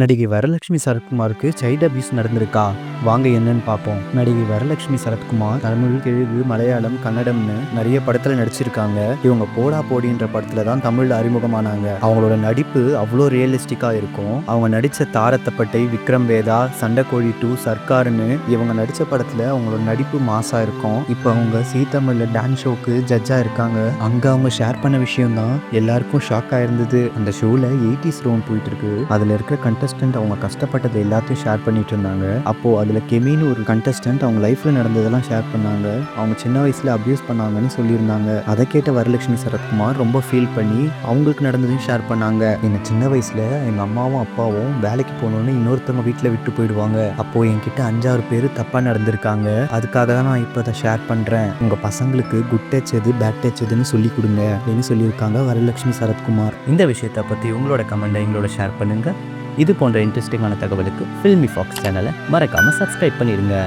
நடிகை Varalakshmi சரத்குமாருக்கு child abuse நடந்திருக்கா? வாங்க என்னன்னு பார்ப்போம். நடிகை வரலட்சுமி சரத்குமார் தமிழ் தெலுங்கு மலையாளம் கன்னடம்னு நிறைய படத்துல நடிச்சிருக்காங்க. இவங்க போடா போடின்ற படத்துல தான் தமிழ்ல அறிமுகமானாங்க. அவங்களோட நடிப்பு அவ்வளோ ரியலிஸ்டிக்கா இருக்கும். அவங்க நடிச்ச தாரத்தப்பட்டை விக்ரம் வேதா சண்டைக்கோழி டூ சர்க்கார்னு இவங்க நடிச்ச படத்துல அவங்களோட நடிப்பு மாசா இருக்கும். இப்போ அவங்க சீ தமிழ்ல டான்ஸ் ஷோக்கு ஜட்ஜா இருக்காங்க. அங்க அவங்க ஷேர் பண்ண விஷயம் தான் எல்லாருக்கும் ஷாக் ஆயிருந்தது அந்த ஷோல எயிட்டிஸ் ரவுண்ட் போயிட்டு இருக்கு. அதுல இருக்க கண்டஸ்டன்ட் அவங்க கஷ்டப்பட்டது எல்லாத்தையும் ஷேர் பண்ணிட்டு இருந்தாங்க. அப்போ அதுல கெமின்னு ஒரு கண்டஸ்டன்ட் அவங்க லைஃப்ல நடந்ததெல்லாம் ஷேர் பண்ணாங்க. அவங்க சின்ன வயசுல அபியூஸ் பண்ணாங்கன்னு சொல்லியிருந்தாங்க. அதை கேட்ட வரலட்சுமி சரத்குமார் ரொம்ப ஃபீல் பண்ணி அவங்களுக்கு நடந்ததையும் ஷேர் பண்ணாங்க. எங்கள் சின்ன வயசுல எங்க அம்மாவும் அப்பாவும் வேலைக்கு போகணுன்னு இன்னொருத்தவங்க வீட்டில் விட்டு போயிடுவாங்க. அப்போ என்கிட்ட அஞ்சாறு பேர் தப்பா நடந்திருக்காங்க. அதுக்காக தான் நான் இப்போ அதை ஷேர் பண்றேன். உங்க பசங்களுக்கு குட் டச் எது பேட் டச் எதுன்னு சொல்லி கொடுங்க. அப்படின்னு சொல்லியிருக்காங்க வரலட்சுமி சரத்குமார். இந்த விஷயத்தை பற்றி உங்களோட கமெண்ட்டை எங்களோட ஷேர் பண்ணுங்கள் இது போன்ற இன்ட்ரெஸ்டிங்கான தகவலுக்கு ஃபில்மி ஃபாக்ஸ் சேனலை மறக்காமல் சப்ஸ்கிரைப் பண்ணிடுங்க